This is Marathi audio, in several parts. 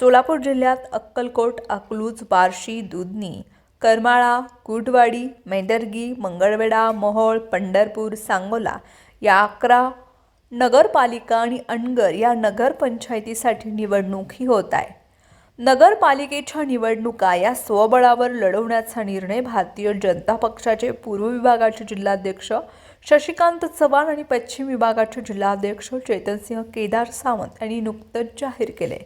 सोलापूर जिल्ह्यात अक्कलकोट अकलूज बार्शी दुधनी करमाळा कुटवाडी मेंढरगी मंगळवेढा मोहोळ पंढरपूर सांगोला या अकरा नगरपालिका आणि अणगर या नगरपंचायतीसाठी निवडणूक ही होत आहे. नगरपालिकेच्या निवडणुका या स्वबळावर लढवण्याचा निर्णय भारतीय जनता पक्षाचे पूर्व विभागाचे जिल्हाध्यक्ष शशिकांत चव्हाण आणि पश्चिम विभागाचे जिल्हाध्यक्ष चेतनसिंह केदार सावंत यांनी नुकतंच जाहीर केले.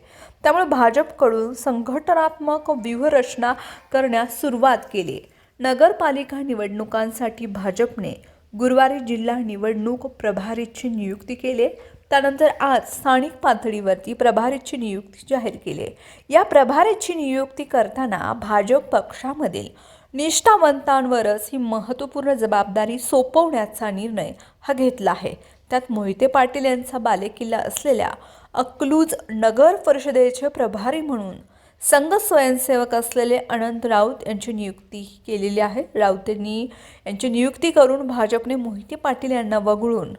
त्यामुळे भाजपकडून संघटनात्मक व्यूहरचना करण्यास सुरुवात केली. नगरपालिका निवडणुकांसाठी भाजपने गुरुवारी जिल्हा निवडणूक प्रभारीची नियुक्ती केली. त्यानंतर आज स्थानिक पातळीवरती प्रभारीची नियुक्ती जाहीर केली. या प्रभारीची नियुक्ती करताना भाजप पक्षामधील निष्ठावंतांवरच ही महत्त्वपूर्ण जबाबदारी सोपवण्याचा निर्णय हा घेतला आहे. त्यात मोहिते पाटील यांचा बालेकिल्ला असलेल्या अकलूज नगर परिषदेचे प्रभारी म्हणून संघ स्वयंसेवक असलेले अनंत राऊत यांची नियुक्ती केलेली आहे. राऊत यांनी यांची नियुक्ती करून भाजपने मोहिते पाटील यांना वगळून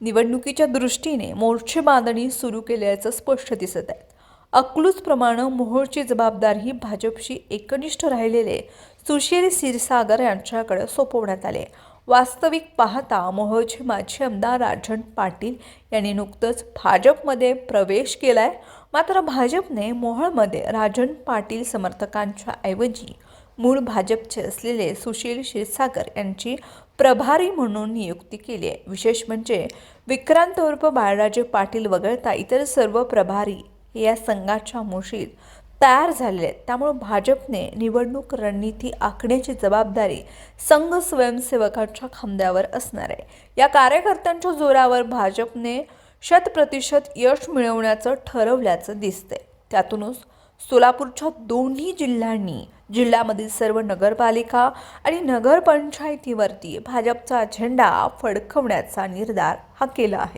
निवडणुकीच्या दृष्टीने मोर्चे बांधणी सुरू केल्याचं स्पष्ट दिसत आहे. अकलूजप्रमाणे मोहोळची जबाबदारी भाजपशी एकनिष्ठ राहिलेले सुशील क्षीरसागर यांच्याकडे सोपवण्यात आले. वास्तविक पाहता मोहोळचे माजी आमदार राजन पाटील यांनी नुकतंच भाजपमध्ये प्रवेश केलाय. मात्र भाजपने मोहोळमध्ये राजन पाटील समर्थकांच्या ऐवजी मूळ भाजपचे असलेले सुशील क्षीरसागर यांची प्रभारी म्हणून नियुक्ती केली आहे. विशेष म्हणजे विक्रांत उर्फ बाळराजे पाटील वगळता इतर सर्व प्रभारी या संघाच्या मुशीत तयार झालेले आहेत. त्यामुळे भाजपने निवडणूक रणनीती आखण्याची जबाबदारी संघ स्वयंसेवकाच्या खांद्यावर असणार आहे. या कार्यकर्त्यांच्या जोरावर भाजपने शतप्रतिशत यश मिळवण्याचं ठरवल्याचं दिसतंय. त्यातूनच सोलापूरच्या दोन्ही जिल्ह्यांनी जिल्ह्यामधील सर्व नगरपालिका आणि नगरपंचायतीवरती भाजपचा झेंडा फडकवण्याचा निर्धार हा केला आहे.